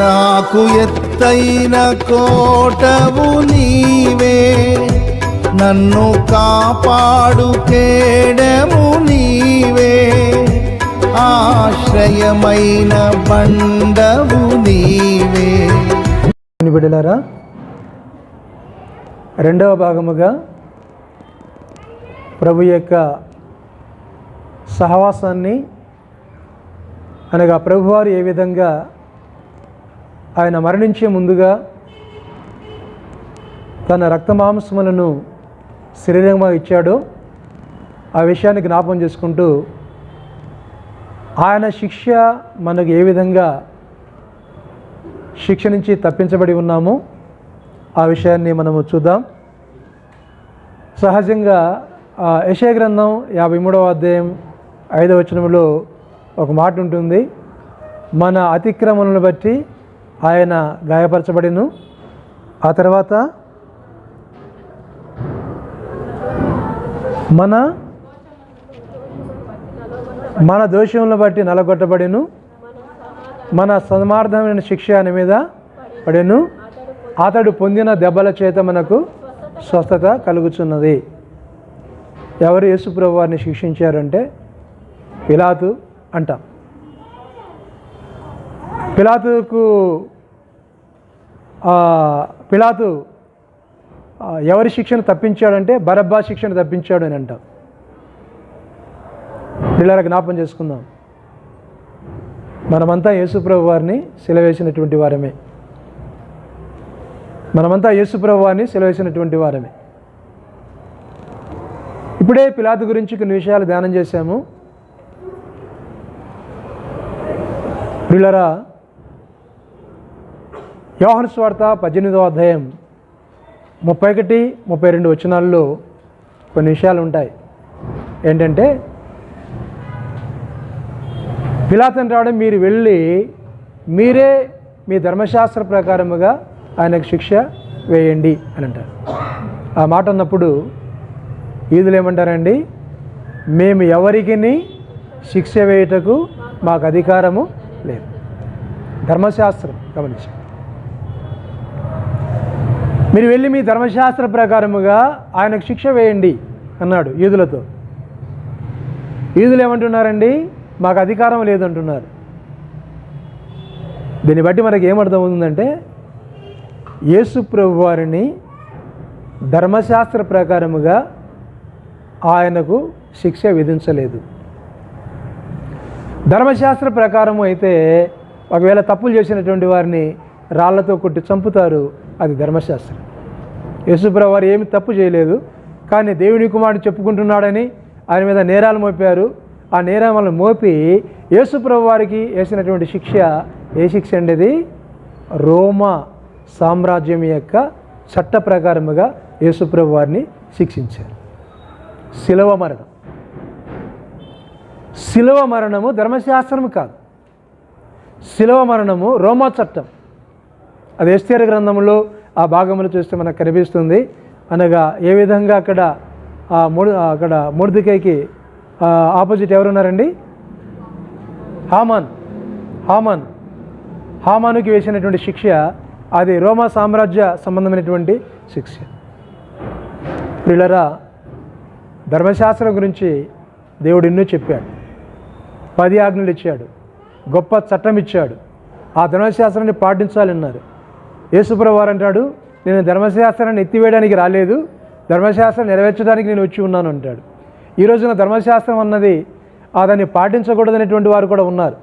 నాకు ఎత్తైన కోటవు నీవే. నన్ను కాపాడు కేడము నీవే. ఆశ్రయమైన బండవు నీవే. బిడలారా రెండవ భాగముగా ప్రభు యొక్క సహవాసాన్ని అనగా ప్రభువారు ఏ విధంగా ఆయన మరణించే ముందుగా తన రక్తమాంసములను శరీరంగా ఇచ్చాడో. ఆ విషయాన్ని జ్ఞాపం చేసుకుంటూ ఆయన శిక్ష మనకు ఏ విధంగా శిక్ష నుంచి తప్పించబడి ఉన్నామో ఆ విషయాన్ని మనము చూద్దాం. సహజంగా ఆ, గ్రంథం యాభై మూడవ అధ్యాయం ఐదవ వచనంలో ఒక మాట ఉంటుంది. మన అతిక్రమణను బట్టి ఆయన గాయపరచబడిను. ఆ తర్వాత మన మన దోషములను బట్టి నలగొట్టబడిను. మన సన్మార్థమైన శిక్ష అని మీద పడెను. అతడు పొందిన దెబ్బల చేత మనకు స్వస్థత కలుగుచున్నది. ఎవరు యేసుప్రభు వారిని శిక్షించారంటే పిలాతు అంటాం. పిలాతుకు పిలాతు ఎవరి శిక్షను తప్పించాడంటే బరబ్బా శిక్షను తప్పించాడు అని అంటాం పిల్లల జ్ఞాపం చేసుకుందాం. మనమంతా యేసుప్రభు వారిని సెలవేసినటువంటి వారమే. మనమంతా యేసుప్రభు వారిని సెలవేసినటువంటి వారమే. ఇప్పుడే పిలాతు గురించి కొన్ని విషయాలు ధ్యానం చేశాము. పిల్లరా యోహన స్వార్త పద్దెనిమిదో అధ్యాయం ముప్పై ఒకటి ముప్పై రెండు వచనాల్లో కొన్ని విషయాలు ఉంటాయి. ఏంటంటే పిలాతను రావడం మీరు వెళ్ళి మీరే మీ ధర్మశాస్త్ర ప్రకారముగా ఆయనకు శిక్ష వేయండి అని అంటారు. ఆ మాట అన్నప్పుడు ఈదులు ఏమంటారండి? మేము ఎవరికి శిక్ష వేయుటకు మాకు అధికారము లేదు. ధర్మశాస్త్రం గమనించండి. మీరు వెళ్ళి మీ ధర్మశాస్త్ర ప్రకారముగా ఆయనకు శిక్ష వేయండి అన్నాడు ఈదులతో ఈదులు ఏమంటున్నారండి? మాకు అధికారం లేదంటున్నారు. దీన్ని బట్టి మనకి ఏమర్థమవుతుందంటే యేసు ప్రభు వారిని ధర్మశాస్త్ర ప్రకారముగా ఆయనకు శిక్ష విధించలేదు. ధర్మశాస్త్ర ప్రకారము అయితే ఒకవేళ తప్పులు చేసినటువంటి వారిని రాళ్ళతో కొట్టి చంపుతారు అది ధర్మశాస్త్రం. యేసుప్రభు వారు ఏమి తప్పు చేయలేదు కానీ దేవుని కుమారుడు చెప్పుకుంటున్నాడని ఆయన మీద నేరాలు మోపారు. ఆ నేరాలను మోపి యేసుప్రభు వారికి వేసినటువంటి శిక్ష ఏ శిక్ష అండి రోమా సామ్రాజ్యం యొక్క చట్ట ప్రకారముగా యేసుప్రభు వారిని శిక్షించారు. శిలవ మరణం. శిలవ మరణము ధర్మశాస్త్రము కాదు. శిలవ మరణము రోమా చట్టం. అది ఎస్తేర గ్రంథంలో ఆ భాగంలో చూస్తే మనకు కనిపిస్తుంది. అనగా ఏ విధంగా అక్కడ ఆ మూడు అక్కడ మూర్తికైకి ఆపోజిట్ ఎవరున్నారండి? హామాన్. హామాన్. హామానుకి వేసినటువంటి శిక్ష అది రోమా సామ్రాజ్య సంబంధమైనటువంటి శిక్ష. పిల్లరా ధర్మశాస్త్రం గురించి దేవుడు ఎన్నో చెప్పాడు. పది ఆజ్ఞలు ఇచ్చాడు. గొప్ప చట్టం ఇచ్చాడు. ఆ ధర్మశాస్త్రాన్ని పాటించాలన్నారు. యేసుప్రభువారు అంటాడు నేను ధర్మశాస్త్రాన్ని ఎత్తివేయడానికి రాలేదు ధర్మశాస్త్రం నెరవేర్చడానికి నేను వచ్చి ఉన్నాను అంటాడు. ఈ రోజున ధర్మశాస్త్రం అన్నది దాన్ని పాటించకూడదనేటువంటి వారు కూడా ఉన్నారు.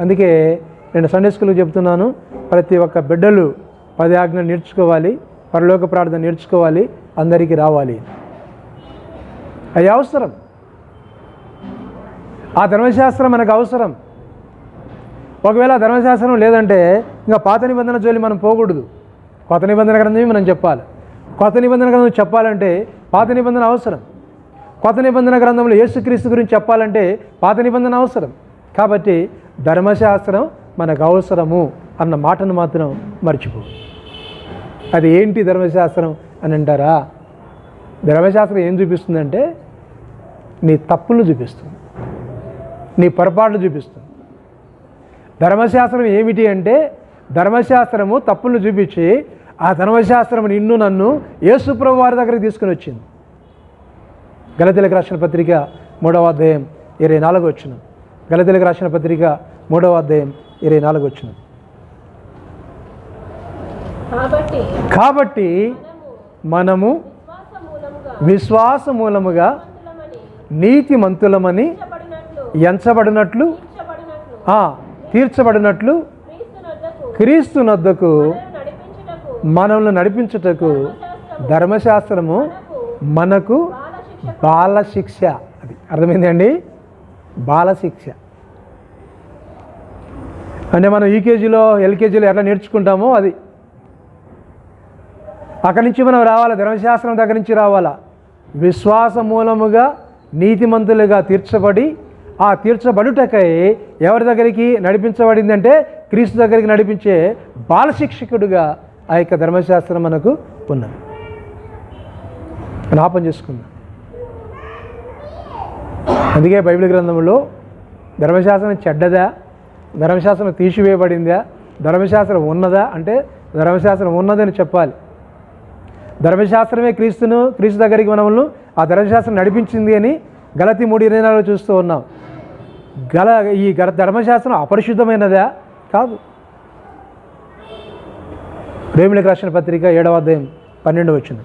అందుకే నేను సండే స్కూల్కి చెప్తున్నాను ప్రతి ఒక్క బిడ్డలు పది ఆజ్ఞ నేర్చుకోవాలి పరలోక ప్రార్థన నేర్చుకోవాలి అందరికీ రావాలి. అది అవసరం. ఆ ధర్మశాస్త్రం మనకు అవసరం. ఒకవేళ ధర్మశాస్త్రం లేదంటే ఇంకా పాత నిబంధన జోలి మనం పోకూడదు. కొత్త నిబంధన గ్రంథమే మనం చెప్పాలి. కొత్త నిబంధన గ్రంథం చెప్పాలంటే పాత నిబంధన అవసరం. కొత్త నిబంధన గ్రంథంలో యేసుక్రీస్తు గురించి చెప్పాలంటే పాత నిబంధన అవసరం. కాబట్టి ధర్మశాస్త్రం మనకు అవసరము అన్న మాటను మాత్రం మర్చిపో. అది ఏంటి ధర్మశాస్త్రం అని అంటారా? ధర్మశాస్త్రం ఏం చూపిస్తుందంటే నీ తప్పులు చూపిస్తుంది. నీ పొరపాట్లు చూపిస్తుంది. ధర్మశాస్త్రం ఏమిటి అంటే ధర్మశాస్త్రము తప్పులను చూపించి ఆ ధర్మశాస్త్రం నిన్ను నన్ను యేసుప్రభు వారి దగ్గరికి తీసుకుని వచ్చింది. గలతీలకు రాసిన పత్రిక మూడవ అధ్యాయం ఇరవై నాలుగు వచ్చిన. గలతీలకు రాసిన పత్రిక మూడవ అధ్యాయం ఇరవై నాలుగు వచ్చిన. కాబట్టి మనము విశ్వాస మూలముగా నీతిమంతులమని ఎంచబడినట్లు తీర్చబడినట్లు క్రీస్తు నద్దకు నడిపించుటకు మనల్ని నడిపించుటకు ధర్మశాస్త్రము మనకు బాలశిక్ష. అది అర్థమైందండి? బాలశిక్ష. అంటే మనం యూకేజీలో ఎల్కేజీలో ఎట్లా నేర్చుకుంటామో అది. అక్కడి నుంచి మనం రావాలా? ధర్మశాస్త్రం దగ్గర నుంచి రావాలా? విశ్వాస మూలముగా నీతిమంతులుగా తీర్చబడి ఆ తీర్చబడుటకై ఎవరి దగ్గరికి నడిపించబడిందంటే క్రీస్తు దగ్గరికి నడిపించే బాలశిక్షకుడుగా ఆ యొక్క ధర్మశాస్త్రం మనకు ఉన్నది. జ్ఞాపం చేసుకుందాం. అందుకే బైబిల్ గ్రంథంలో ధర్మశాస్త్రం చెడ్డదా? ధర్మశాస్త్రం తీసివేయబడిందా? ధర్మశాస్త్రం ఉన్నదా? అంటే ధర్మశాస్త్రం ఉన్నదని చెప్పాలి. ధర్మశాస్త్రమే క్రీస్తును క్రీస్తు దగ్గరికి మనల్ని ఆ ధర్మశాస్త్రం నడిపించింది అని గలతి మూడు ఇరవై నాలుగు చూస్తూ ఉన్నాం. గల ఈ గల ధర్మశాస్త్రం అపరిశుద్ధమైనదా? కాదు. రేములకు రాసిన పత్రిక ఏడవ అధ్యాయం పన్నెండు వచ్చింది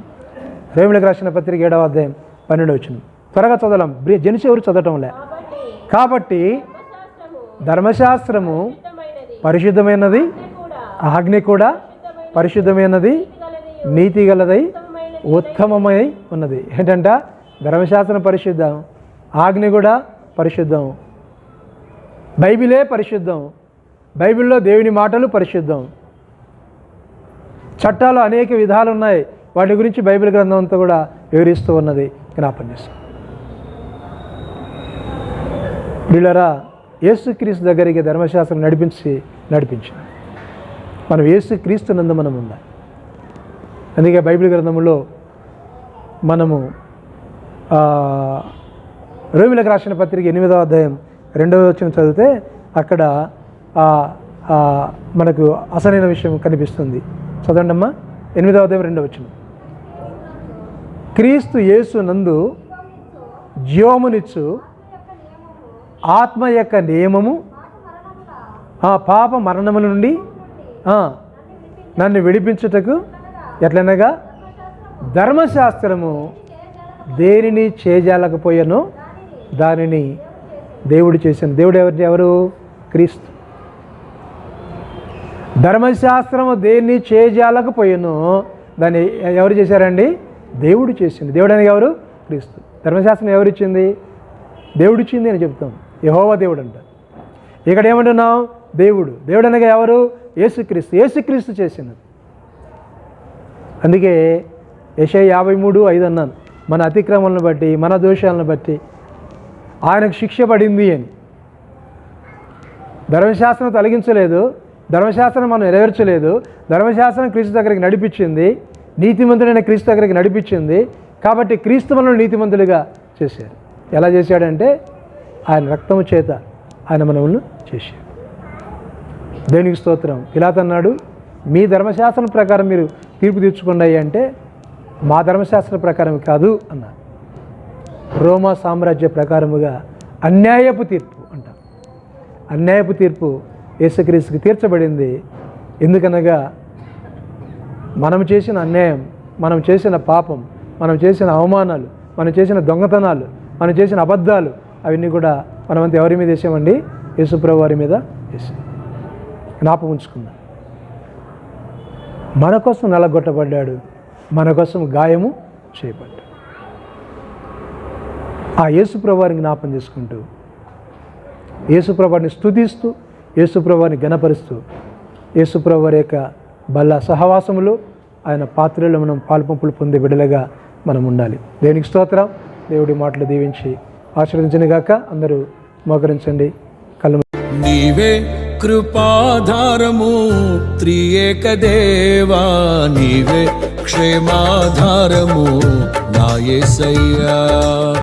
రేములకు రాసిన పత్రిక ఏడవ అధ్యాయం పన్నెండు వచ్చింది త్వరగా చదవడం జనిసి ఎవరు చదవటంలే. కాబట్టి కాబట్టి ధర్మశాస్త్రము పరిశుద్ధమైనది కూడా ఆజ్ఞ కూడా పరిశుద్ధమైనది నీతి గలదై ఉత్తమమై ఉన్నది. ఏంటంట? ధర్మశాస్త్రం పరిశుద్ధం ఆజ్ఞ కూడా పరిశుద్ధం. బైబిలే పరిశుద్ధం. బైబిల్లో దేవుని మాటలు పరిశుద్ధం. చట్టాలు అనేక విధాలు ఉన్నాయి వాటి గురించి బైబిల్ గ్రంథం అంతా కూడా వివరిస్తూ ఉన్నది. జ్ఞాపం చేస్తాం. వీళ్ళరా యేసుక్రీస్తు దగ్గరికి ధర్మశాస్త్రం నడిపించి నడిపించిన మనం యేసుక్రీస్తు నందు మనం ఉండాలి. అందుకే బైబిల్ గ్రంథంలో మనము రోమిలకు రాసిన పత్రిక ఎనిమిదవ అధ్యాయం రెండవ వచ్చిన చదివితే అక్కడ మనకు అసలైన విషయం కనిపిస్తుంది. చదవండి అమ్మా. ఎనిమిదవ దేవ రెండవ వచ్చిన క్రీస్తు యేసు నందు జీవమునిచ్చు ఆత్మ యొక్క నియమము ఆ పాప మరణముల నుండి నన్ను విడిపించుటకు ఎట్లనగా ధర్మశాస్త్రము దేనిని చేజాలకపోయానో? దానిని దేవుడు చేశాను దేవుడు ఎవరు? ఎవరు? క్రీస్తు. ధర్మశాస్త్రము దేన్ని చేయజాలకపోయాను దాన్ని ఎవరు చేశారండి? దేవుడు చేసింది. దేవుడు అనేది ఎవరు? క్రీస్తు. ధర్మశాస్త్రం ఎవరు ఇచ్చింది? దేవుడు ఇచ్చింది అని చెప్తాం. యహోవా దేవుడు అంట. ఇక్కడ ఏమంటున్నాం? దేవుడు. దేవుడు అనగా ఎవరు? యేసుక్రీస్తు. యేసుక్రీస్తు చేసినది. అందుకే యశ యాభై మూడు ఐదు అన్నాను. మన అతిక్రమలను బట్టి మన దోషాలను బట్టి ఆయనకు శిక్ష పడింది అని. ధర్మశాస్త్రం తొలగించలేదు. ధర్మశాస్త్రం మనం నెరవేర్చలేదు. ధర్మశాస్త్రం క్రీస్తు దగ్గరికి నడిపించింది. నీతిమంతుడైన క్రీస్తు దగ్గరికి నడిపించింది. కాబట్టి క్రీస్తు మనల్ని నీతిమంతులుగా చేశారు ఎలా చేశాడంటే ఆయన రక్తము చేత ఆయన మనములను చేశాడు. దేవునికి స్తోత్రం. ఇలాతన్నాడు మీ ధర్మశాస్త్రం ప్రకారం మీరు తీర్పు తీర్చుకోండి అంటే మా ధర్మశాస్త్రం ప్రకారం కాదు అన్నారు రోమా సామ్రాజ్య ప్రకారముగా అన్యాయపు తీర్పు అంట. అన్యాయపు తీర్పు యేసుక్రీస్తుకి తీర్చబడింది. ఎందుకనగా మనం చేసిన అన్యాయం మనం చేసిన పాపం మనం చేసిన అవమానాలు మనం చేసిన దొంగతనాలు మనం చేసిన అబద్ధాలు అవన్నీ కూడా మనమంతా ఎవరి మీద వేసామండి? యేసుప్రభు వారి మీద వేసాం. జ్ఞాపకం ఉంచుకుందాం. మన కోసం నలగొట్టబడ్డాడు మన కోసం గాయము చేయబడ్డాడు. ఆ యేసుప్రభువారిని జ్ఞాపం చేసుకుంటూ యేసుప్రభుని స్తుతిస్తూ యేసుప్రభుని గణపరుస్తూ యేసుప్రభువారి యొక్క బల్ల సహవాసములో ఆయన పాత్రలో మనం పాల్పంపులు పొందే బిడలగా మనం ఉండాలి. దేవునికి స్తోత్రం. దేవుడి మాటలు దీవించి ఆశీర్వదించిన గాక అందరూ మోకరించండి. కళ్ళు నీవే కృపాధారము త్రియేక దేవా. నీవే క్షేమాధారము నాయసయ్యా